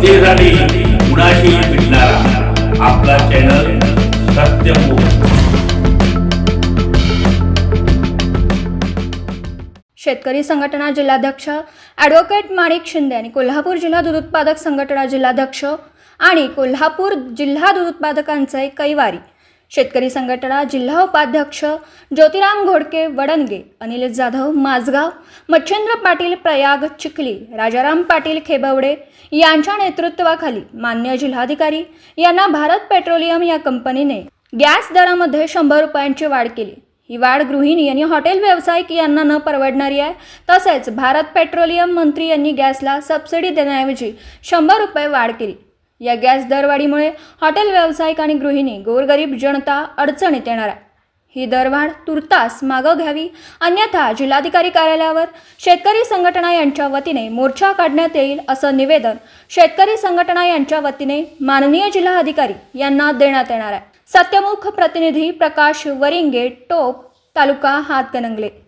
जनतेसाठी कुणाशी भेटणारा आपला चॅनल सत्यमुख शेतकरी संघटना जिल्हाध्यक्ष ॲडव्होकेट माणिक शिंदे आणि कोल्हापूर जिल्हा दूध उत्पादक संघटना जिल्हाध्यक्ष आणि कोल्हापूर जिल्हा दूध उत्पादकांचे कैवारी शेतकरी संघटना जिल्हा उपाध्यक्ष ज्योतिराम घोडके वडणगे अनिल जाधव माझगाव मच्छिंद्र पाटील प्रयाग चिखली राजाराम पाटील खेबवडे यांच्या नेतृत्वाखाली मान्य जिल्हाधिकारी यांना भारत पेट्रोलियम या कंपनीने गॅस दरामध्ये शंभर रुपयांची वाढ केली. ही वाढ गृहिणी आणि हॉटेल व्यावसायिक यांना न परवडणारी आहे. तसेच भारत पेट्रोलियम मंत्री यांनी गॅसला सबसिडी देण्याऐवजी शंभर रुपये वाढ केली. या गॅस दरवाढीमुळे हॉटेल व्यावसायिक आणि गृहिणी गोरगरीब जनता अडचणीत येणार आहे. ही दरवाढ तुर्तास मागं घ्यावी अन्यथा जिल्हाधिकारी कार्यालयावर शेतकरी संघटना यांच्या वतीने मोर्चा काढण्यात येईल असं निवेदन शेतकरी संघटना यांच्या वतीने माननीय जिल्हाधिकारी यांना देण्यात येणार आहे. सत्यमुख प्रतिनिधी प्रकाश वरिंगे टोप तालुका हातकणंगले.